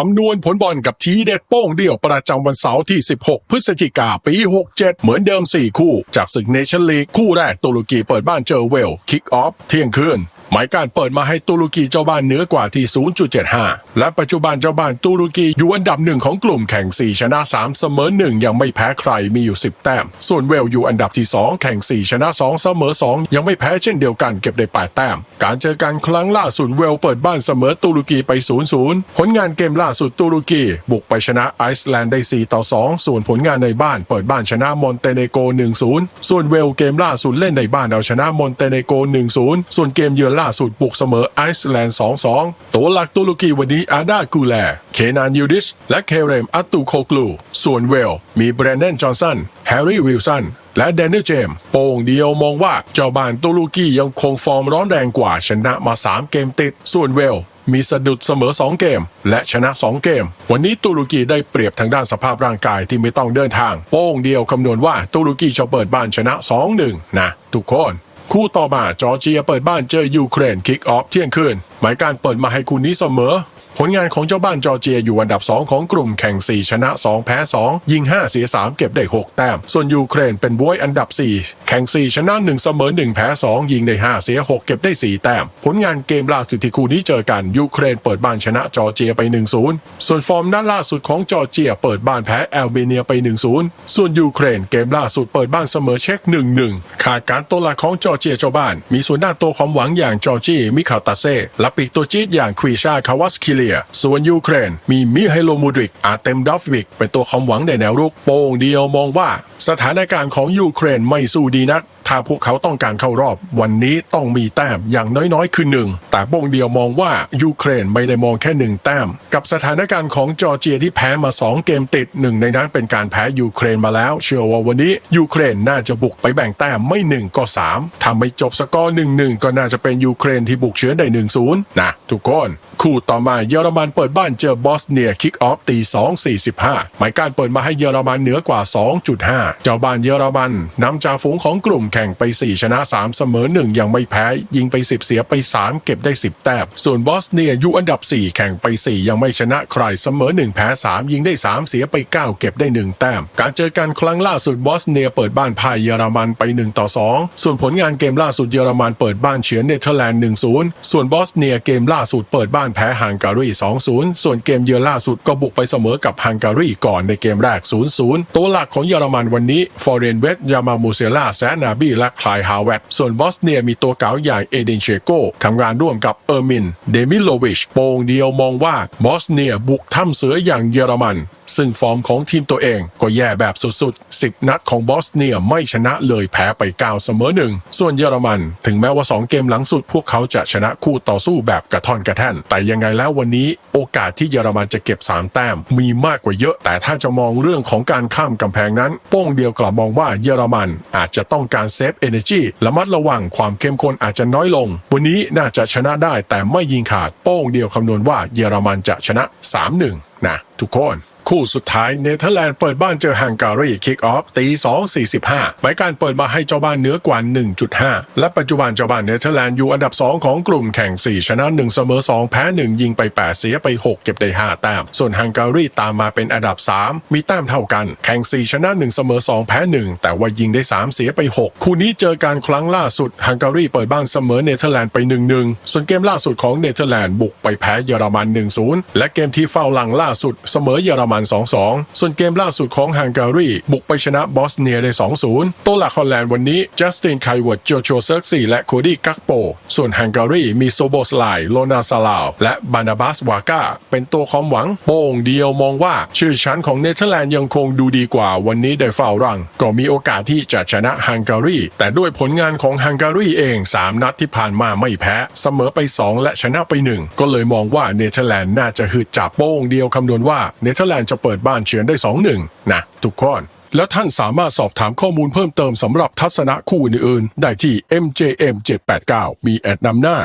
คำนวณผลบอลกับทีเด็ดโป้งเดี่ยวประจำวันเสาร์ที่ 16 พฤศจิกาปี 67 เหมือนเดิม 4 คู่ จากศึกเนชั่นลีกคู่แรกตุรกีเปิดบ้านเจอเวล คิกออฟเที่ยงคืน หมายการเปิดมาให้ตุรกีเจ้าบ้านเหนือกว่าที่ 0.75 และปัจจุบันเจ้าบ้านตุรกีอยู่อันดับหนึ่งของกลุ่มแข่ง 4 ชนะ 3 เสมอ 1 ยังไม่แพ้ใครมีอยู่ 10 แต้ม ส่วนเวลอยู่อันดับที่ 2 แข่ง 4 ชนะ 2 เสมอ 2 ยังไม่แพ้เช่นเดียวกันเก็บได้ 8 แต้ม การเจอกันครั้งล่าสุดเวลเปิดบ้านเสมอตุรกีไป 0-0 ผลงานเกมล่าสุดตุรกีบุกไปชนะไอซ์แลนด์ได้ 4 ต่อ 2 ส่วนผลงานในบ้านเปิดบ้านชนะมอนเตเนโก 1-0 ส่วนเวลเกมล่าสุดเล่นในบ้านเอาชนะมอนเตเนโก 1-0 ส่วนเกมเยือนล่าสุดบุกเสมอไอซ์แลนด์ 2-2 ตัวหลักตุรกีวันนี้อาดากูแล เคนานยูดิช และเคเรมอัตตูโคกลู ส่วนเวล มีแบรนเดนจอห์นสัน แฮร์รี่วิลสัน และแดนนิลเจมส์โป่งเดียวมองว่าเจ้าบ้านตุรกียังคงฟอร์มร้อนแรงกว่าชนะมา 3 เกมติด ส่วนเวลมีสะดุดเสมอ 2 เกม และชนะ 2 เกม วันนี้ตุรกีได้เปรียบทางด้านสภาพร่างกายที่ไม่ต้องเดินทาง โป้งเดียวคำนวณว่าตุรกีจะเปิดบ้านชนะ 2-1 นะ ทุกคน คู่ต่อมาจอร์เจียเปิดบ้านเจอยูเครนคิกออฟเที่ยงคืนหมายการเปิดมาให้คู่นี้เสมอ ผลงานของเจ้าบ้านจอร์เจียอยู่อันดับ 2 ของกลุ่มแข่ง 4 ชนะ 2 แพ้ 2 ยิง 5 เสีย 3 เก็บได้ 6 แต้ม ส่วนยูเครนเป็นบวยอันดับ 4 แข่ง 4 ชนะ 1 เสมอ 1 แพ้ 2 ยิงได้ 5 เสีย 6 เก็บได้ 4 แต้ม ผลงานเกมล่าสุดที่คู่นี้เจอกันยูเครนเปิดบ้านชนะจอร์เจียไป 1-0 ส่วนฟอร์มนัดล่าสุดของจอร์เจียเปิดบ้านแพ้แอลเบเนียไป 1-0 ส่วนยูเครนเกมล่าสุดเปิดบ้านเสมอเช็ค 1-1 ขาดการตัวหลักของจอร์เจียเจ้าบ้าน มีส่วนหน้าตัวความหวังอย่างจอร์จีมิคาตาเซ่และปีกตัวจี๊ดอย่างควีชาคาวาสคิเลีย ส่วนยูเครน มีมิไฮโลมูดริก อาเต็มดอฟวิก เป็นตัวความหวังในแนวรุกโป้งเดียวมองว่า สถานการณ์ของยูเครนไม่สู้ดีนัก ถ้าพวกเขาต้องการเข้ารอบ วันนี้ต้องมีแต้มอย่างน้อยๆ คือหนึ่งแต่โป้งเดียวมองว่ายูเครนไม่ได้มองแค่หนึ่งแต้ม กับสถานการณ์ของจอร์เจียที่แพ้มา 2 เกมติดหนึ่งในนั้นเป็นการแพ้ยูเครนมาแล้ว เชื่อว่าวันนี้ยูเครนน่าจะบุกไปแบ่งแต้มไม่หนึ่งก็สามทำไม่จบสกอร์หนึ่งหนึ่งก็น่าจะเป็นยูเครนที่บุกเชื้อได้หนึ่งศูนย์นะทุกคนคู่ต่อมาเยอรมันเปิดบ้านเจอบอสเนียคิกออฟตี 2.45 หมายการเปิดมาให้เยอรมันเหนือกว่า 2.5 เจ้าบ้านเยอรมันนำจ่าฝูงของกลุ่มแข่งไป 4 ชนะ 3 เสมอ 1 ยังไม่แพ้ ยิงไป 10 เสียไป 3 เก็บได้ 10 แต้มส่วนบอสเนียอยู่อันดับ 4 แข่งไป 4 ยังไม่ชนะใครเสมอ 1 แพ้ 3 ยิงได้ 3 เสียไป 9 เก็บได้ 1 แต้ม การเจอกันครั้งล่าสุดบอสเนียเปิดบ้านพ่ายเยอรมันไป 1 ต่อ 2 ส่วนผลงานเกมล่าสุดเยอรมันเปิดบ้านเฉือนเนเธอร์แลนด์ 1-0 ส่วนบอสเนียเกมล่าสุดเปิดบ้านแพ้ฮังการี 2-0 ส่วนเกมเยือนล่าสุดก็บุกไปเสมอกับฮังการีก่อนในเกมแรก 0-0 ตัวหลักของเยอรมันวันนี้ฟอร์เรนเวสยามามูเซล่าแซนาบีและคลายฮาวเวตส่วนบอสเนียมีตัวเก๋าอย่างเอเดนเชโกทำงานร่วมกับเออร์มิน เดมิโลวิชโปงเดียวมองว่าบอสเนียบุกถ้ำเสืออย่างเยอรมัน ซึ่งฟอร์มของทีมตัวเองก็แย่แบบสุดๆ 10 นัดของบอสเนียไม่ชนะเลยแพ้ไป9เสมอหนึ่งส่วนเยอรมัน ถึงแม้ว่า 2 เกมหลังสุด พวกเขาจะชนะคู่ต่อสู้แบบกระท่อนกระแท่น แต่ยังไงแล้ววันนี้โอกาสที่เยอรมันจะเก็บ 3 แต้มมีมากกว่าเยอะ แต่ถ้าจะมองเรื่องของการข้ามกำแพงนั้น โป้งเดียวกลับมองว่าเยอรมันอาจจะต้องการเซฟเอเนจีระมัดระวังความเข้มข้นอาจจะน้อยลง วันนี้น่าจะชนะได้แต่ไม่ยิงขาดโป้งเดียวคำนวณว่าเยอรมันจะชนะ 3-1 นะทุกคน คู่สุดท้ายเนเธอร์แลนด์เปิดบ้านเจอฮังการีคิกออฟตี 2.45หมายการเปิดมาให้เจ้าบ้านเหนือกว่า 1.5 และปัจจุบันเจ้าบ้านเนเธอร์แลนด์อยู่อันดับ 2 ของกลุ่มแข่ง 4 ชนะ 1 เสมอ 2 แพ้ 1 ยิงไป 8 เสียไป 6 เก็บได้ 5 แต้ม ส่วนฮังการีตามมาเป็นอันดับ 3 มีแต้มเท่ากัน แข่ง 4 ชนะ 1 เสมอ 2 แพ้ 1 แต่ว่ายิงได้ 3 เสียไป 6 คู่นี้เจอการครั้งล่าสุดฮังการีเปิดบ้านเสมอเนเธอร์แลนด์ไป 1-1 ส่วนเกมล่าสุดของเนเธอร์แลนด์บุกไปแพ้เยอรมัน 1-0 และเกมที่เฝ้าหลังล่าสุดเสมอเยอรมัน2-2 ส่วนเกมล่าสุดของฮังการีบุกไปชนะบอสเนียได้ 2-0 ตัวหลักฮอลแลนด์วันนี้จัสตินไคเวิร์ดโจโชเซิร์กซีและโคดี้กักโป ส่วนฮังการีมีโซโบสไลโลนาซาลาวและบานาบัสวากาเป็นตัวความหวังโป่งเดียวมองว่าชื่อชั้นของเนเธอร์แลนด์ยังคงดูดีกว่าวันนี้ได้เฝ้ารัง ก็มีโอกาสที่จะชนะฮังการีแต่ด้วยผลงานของฮังการีเอง 3 นัดที่ผ่านมาไม่แพ้ เสมอไป 2 และชนะไป 1 ก็เลยมองว่าเนเธอร์แลนด์น่าจะหืดจับโป้งเดียวคำนวณว่าเนเธอร์แลนด์จะเปิดบ้านเฉือนได้สองหนึ่งนะทุกคนและท่านสามารถสอบถามข้อมูลเพิ่มเติมสำหรับทัศนะคู่อื่นๆ ได้ที่ MJM 789 มีแอดนำหน้า